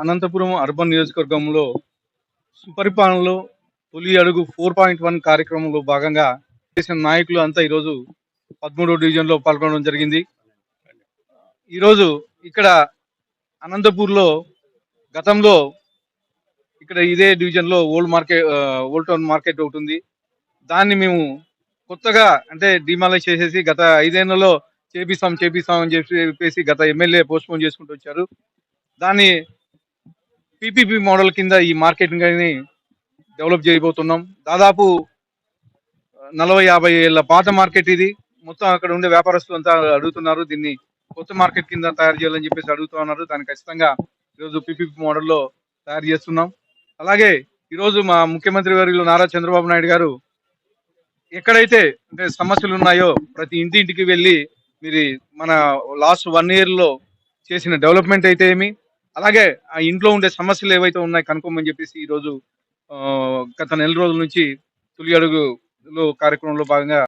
Anantapuram urban నియోజకవర్గంలో సుపరిపాలనలో తొలి అడుగు ఫోర్ పాయింట్ వన్ కార్యక్రమంలో భాగంగా చేసిన నాయకులు అంతా ఈరోజు పదమూడో డివిజన్లో పాల్గొనడం జరిగింది. ఈరోజు ఇక్కడ అనంతపూర్లో గతంలో ఇక్కడ ఇదే డివిజన్లో old market old town market ఒకటి ఉంది. దాన్ని మేము కొత్తగా అంటే డిమాలైజ్ చేసేసి గత ఐదేళ్ళలో చేపిస్తాం చేపిస్తాం అని చెప్పి చెప్పేసి గత ఎమ్మెల్యే పోస్ట్ పోన్ చేసుకుంటూ వచ్చారు. దాన్ని పీపీపీ మోడల్ కింద ఈ మార్కెటింగ్ అని డెవలప్ చేయబోతున్నాం. దాదాపు నలభై యాభై ఏళ్ళ పాత మార్కెట్ ఇది. మొత్తం అక్కడ ఉండే వ్యాపారస్తులు అంతా అడుగుతున్నారు దీన్ని కొత్త మార్కెట్ కింద తయారు చేయాలని చెప్పేసి అడుగుతున్నారు దాన్ని ఖచ్చితంగా ఈరోజు పీపీపీ మోడల్లో తయారు చేస్తున్నాం. అలాగే ఈరోజు మా ముఖ్యమంత్రి వర్యులు నారా చంద్రబాబు నాయుడు గారు ఎక్కడైతే అంటే సమస్యలు ఉన్నాయో ప్రతి ఇంటి ఇంటికి వెళ్ళి మీరు మన లాస్ట్ వన్ ఇయర్లో చేసిన డెవలప్మెంట్ అయితే ఏమి అలాగే ఆ ఇంట్లో ఉండే సమస్యలు ఏవైతే ఉన్నాయి కనుక్కోమని చెప్పేసి ఈ రోజు ఆ, గత నెల రోజుల నుంచి తొలి అడుగులో కార్యక్రమంలో భాగంగా